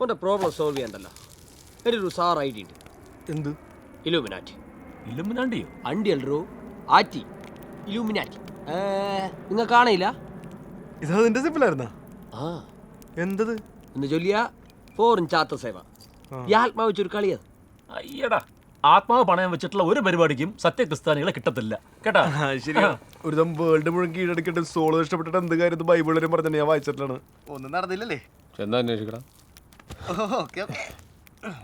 ഉന്റെ problem solve ചെയ്യണ്ടല്ലോ എന്റെ ഒരു sir I D ഉണ്ട്. എന്ത്? ഇലൂമിനാറ്റി ഇലുമിനാണ്ടിയോ അണ്ടി അല്ലോ ആറ്റി ഇലൂമിനാറ്റി നിങ്ങൾ കാണില്ല ഇത് നിന്റെ സിമ്പിളായിരുന്നാ ആ. എന്തത്? എന്ന് ചൊല്ലിയ. ഫോറിൻ ചാത്ത സേവ. ഈ ആത്മാവ് വെച്ചൊരു കളിയത് അയ്യടാ. ആത്മാവ് പണയം വെച്ചിട്ടുള്ള ഒരു പരിപാടിക്കും സത്യക്രിസ്ത്യാനികളെ കിട്ടത്തില്ല. കേട്ടാ? ശരിയാ. ഒരു ദം വേൾഡ് മുഴുവൻ കീഴടക്കിട്ട് സോളോ ഇഷ്ടപ്പെട്ടിട്ട് എന്ത് കാര്യത്തിൽ ബൈബിളിലും പറഞ്ഞു ഞാൻ വായിച്ചിട്ടാണ് ഒന്നും നടന്നില്ലല്ലേ? എന്താ അന്വേഷിക്കണം.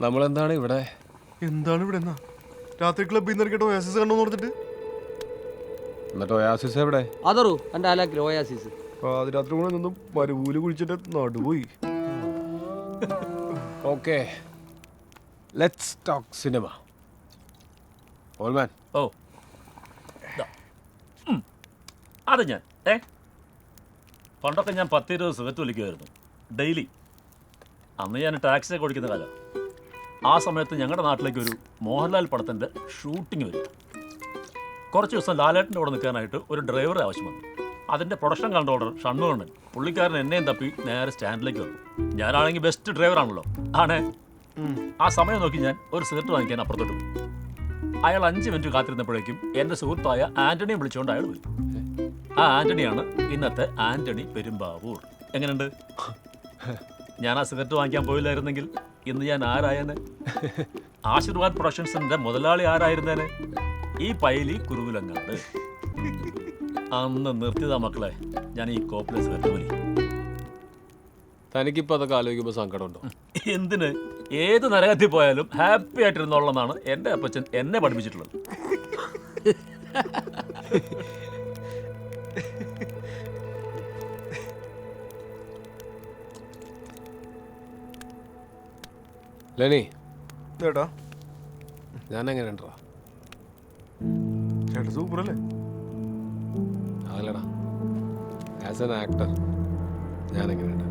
നമ്മളെന്താണ് ഇവിടെ? എന്താണ് ഇവിടെ എന്നാ? രാത്രി ക്ലബ്ബിൽ നിന്ന് ഇറക്കിയിട്ട് ഒയാസിസ് കണ്ടു പറഞ്ഞിട്ട് എന്നിട്ട് ഒയാസിസ് എവിടെ? അതറു എന്റെ ആലാക്കി ഒയാസിസ് രാത്രി കൂടെ നിന്നും മരുപൂൽ കുഴിച്ചിട്ട് നടുപോയി. ഓക്കെ. ലെറ്റ്സ് ടോക്ക് സിനിമ ഓൾമാൻ ഓ. അത് ഞാൻ. ഏ? പണ്ടൊക്കെ ഞാൻ പത്തിരുപത് സുഖത്ത് വിളിക്കുമായിരുന്നു ഡെയിലി. അന്ന് ഞാൻ ടാക്സിയൊക്കെ ഓടിക്കുന്ന കാലം. ആ സമയത്ത് ഞങ്ങളുടെ നാട്ടിലേക്ക് ഒരു മോഹൻലാൽ പടത്തിന്റെ ഷൂട്ടിംഗ് വരും. കുറച്ച് ദിവസം ലാലേട്ടന്റെ കൂടെ നിൽക്കാനായിട്ട് ഒരു ഡ്രൈവറെ ആവശ്യം വന്നു. അതിന്റെ പ്രൊഡക്ഷൻ കൺട്രോളർ ഷണ്ണുകണ്ണൻ പുള്ളിക്കാരൻ എന്നെയും തപ്പി നേരെ സ്റ്റാൻഡിലേക്ക് വന്നു. ഞാനാണെങ്കിൽ ബെസ്റ്റ് ഡ്രൈവറാണല്ലോ ആണേ? ആ സമയം നോക്കി ഞാൻ ഒരു സിഗരറ്റ് വാങ്ങിക്കാൻ അപ്പുറത്തോട്ട് അയാൾ അഞ്ച് മിനിറ്റ് കാത്തിരുന്നപ്പോഴേക്കും എന്റെ സുഹൃത്തായ ആന്റണിയും വിളിച്ചുകൊണ്ട് അയാൾ വരും. ആ ആന്റണിയാണ് ഇന്നത്തെ ആന്റണി പെരുമ്പാവൂർ. എങ്ങനെയുണ്ട്? ഞാൻ ആ സിഗരറ്റ് വാങ്ങിക്കാൻ പോയില്ലായിരുന്നെങ്കിൽ ഇന്ന് ഞാൻ ആരായനെ ആശീർവാദ് പ്രൊഡക്ഷൻസിന്റെ മുതലാളി ആരായിരുന്നേനെ? ഈ പൈലി കുരുവിലങ്ങാട്. അന്ന് നിർത്തിയതാ മക്കളെ ഞാൻ ഈ കോപ്പിലെ സിഗരറ്റ് വലി. തനിക്കിപ്പോൾ അതൊക്കെ ആലോചിക്കുമ്പോൾ സങ്കടമുണ്ടോ? എന്തിന്? ഏത് നരകത്തിൽ പോയാലും ഹാപ്പി ആയിട്ടിരുന്നോളെന്നാണ് എന്റെ അപ്പച്ചൻ എന്നെ പഠിപ്പിച്ചിട്ടുള്ളത്. ലെനി. ചേട്ടാ ഞാൻ എങ്ങനെയുണ്ടാ ചേട്ടാ സൂപ്പർ അല്ലേ അതല്ലടാ ആസ് എൻ ആക്ടർ ഞാൻ എങ്ങനെയുണ്ട്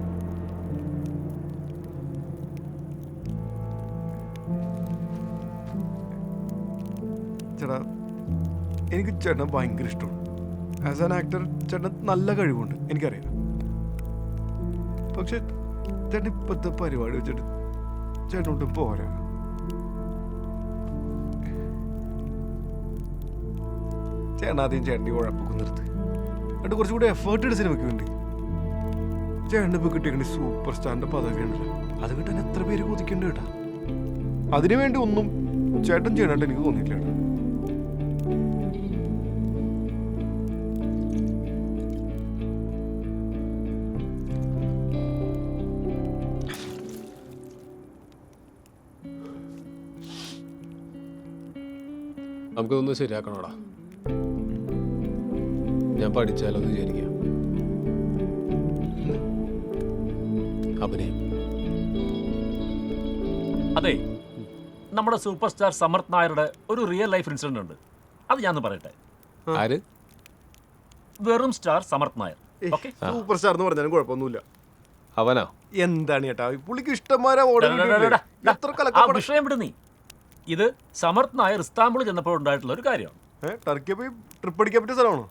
ചേട്ടാ എനിക്ക് ചേട്ടനെ ഭയങ്കര ഇഷ്ടമാണ്. ആസ് ആൻ ആക്ടർ ചേട്ടൻ നല്ല കഴിവുണ്ട് എനിക്കറിയാം. പക്ഷെ ചേട്ടൻ ഇപ്പോഴത്തെ പരിപാടി വെച്ചിട്ട് ചേട്ടൻ ഒട്ടും പോരാ. ചേട്ടൻ ആദ്യം ചേട്ടന്റെ കുഴപ്പമൊക്കെ നിർത്ത്. എന്നിട്ട് കുറച്ചുകൂടി എഫേർട്ട് എടുത്ത് സിനിമയ്ക്ക് വേണ്ടി. ചേട്ടൻ ഇപ്പോൾ കിട്ടിയ സൂപ്പർ സ്റ്റാറിന്റെ പദവിയാണല്ലോ. അത് കിട്ടാൻ എത്ര പേര് കൊതിക്കുന്നുണ്ട് കേട്ടാ. അതിനു വേണ്ടി ഒന്നും ചേട്ടൻ ചെയ്യണായിട്ട് എനിക്ക് തോന്നിയില്ല നമുക്കിതൊന്ന് ശരിയാക്കണോടാ. ഞാൻ പഠിച്ചാലോ എന്ന് വിചാരിക്കാം. അഭിനയം. അതെ നമ്മുടെ സൂപ്പർ സ്റ്റാർ സമർത്ത് നായരുടെ ഒരു റിയൽ ലൈഫ് ഇൻസിഡന്റ് ഉണ്ട്. അത് ഞാൻ പറയട്ടെ? ആര്? വെറും star Samarth Nair. Okay super star എന്ന് പറഞ്ഞാലും കുഴപ്പമൊന്നുമില്ല. അവനാ? എന്താണ് ചേട്ടാ? പുള്ളിക്ക് ഇഷ്ടംമാരാ ഓടുന്നത് വിഷയം വിടുന്നേ നീ. ഇത് സമർത്ഥനായ ഇസ്താംബുൾ ചെന്നപ്പോൾ ഉണ്ടായിട്ടുള്ള ഒരു കാര്യമാണ് ഏതാ ടർക്കി പോയി ട്രിപ്പ് അടിക്കാൻ പറ്റിയ സ്ഥലമാണോ?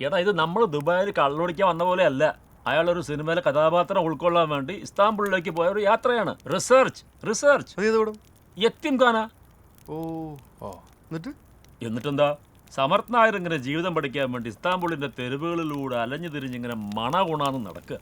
എടാ ഇത് നമ്മൾ ദുബായിൽ കള്ളൊടിക്കാൻ വന്ന പോലെ അല്ല അയാൾ ഒരു സിനിമയിലെ കഥാപാത്രം ഉൾക്കൊള്ളാൻ വേണ്ടി ഇസ്താംബുളിലേക്ക് പോയ ഒരു യാത്രയാണ്. Research research. യത്തിം ഖാന. ഓ എന്നിട്ട്? എന്നിട്ടെന്താ? സമർത്ഥനായർ ഇങ്ങനെ ജീവിതം പഠിക്കാൻ വേണ്ടി ഇസ്താംബുളിന്റെ തെരുവുകളിലൂടെ അലഞ്ഞു തിരിഞ്ഞിങ്ങനെ മണ ഗുണാന്ന് നടക്കുക.